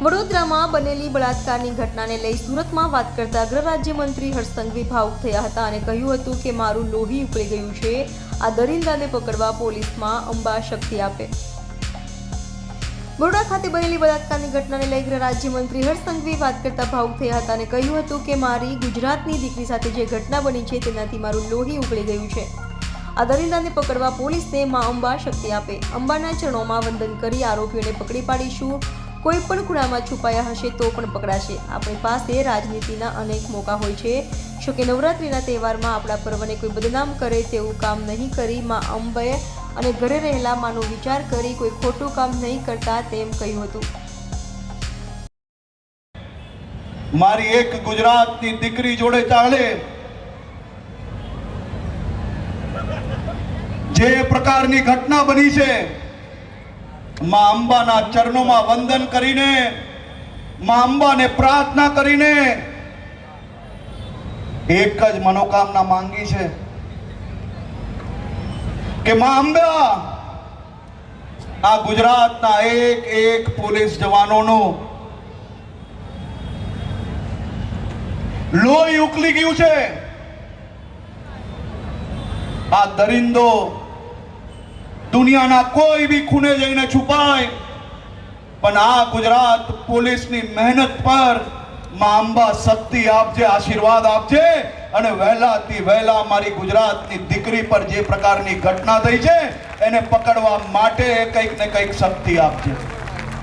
વડોદરામાં બનેલી બળાત્કારની ઘટનાને લઈ સુરતમાં વાત કરતા ગૃહ રાજ્યમંત્રી હર્ષ ભાવુક થયા હતા અને કહ્યું હતું કે મારું લોહી ઉકળી ગયું છે. આ દરિંદાને પકડવા પોલીસમાં અંબા શક્તિ આપે. બરોડા ખાતે બનેલી બળાત્કારની ઘટનાને લઈ ગૃહ રાજ્યમંત્રી હર્ષ વાત કરતા ભાવુક થયા હતા અને કહ્યું હતું કે મારી ગુજરાતની દીકરી સાથે જે ઘટના બની છે તેનાથી મારું લોહી ઉકળી ગયું છે. આ દરિંદાને પકડવા પોલીસને મા અંબા શક્તિ આપે. અંબાના ચરણોમાં વંદન કરી આરોપીઓને પકડી પાડીશું. કોઈ પણ ખૂણામાં છુપાયા હશે તો પણ પકડાશે. આપણી પાસે રાજનીતિના અનેક મોકા હોય છે. જો કે નવરાત્રિના તહેવારમાં આપણા પર્વને કોઈ બદનામ કરે તેવું કામ નહીં કરી મા અંબે અને ઘરે રહેલા માનો વિચાર કરી કોઈ ખોટું કામ નહીં કરતા તેમ કહ્યું હતું. મારી એક ગુજરાતની દીકરી જોડે ચાલે. જે પ્રકારની ઘટના બની છે મા અંબાના ચરણોમાં વંદન કરીને, માં અંબાને પ્રાર્થના કરીને એક જ મનોકામના માંગી છે કે માં અંબા, આ ગુજરાતના એક એક પોલીસ જવાનોનું લોહી ઉકલી ગયું છે. આ દરિંદો દુનિયાના કોઈ બી ખૂણે જઈને છુપાય. પણ આ ગુજરાત પોલીસની મહેનત પરમાં અંબા શક્તિ આપજે, આશીર્વાદ આપજે અને વહેલાથી વહેલા મારી ગુજરાતની દીકરી પર જે પ્રકારની ઘટના થઈ છે, એને પકડવા માટે કંઈક ને કંઈક શક્તિ આપજે.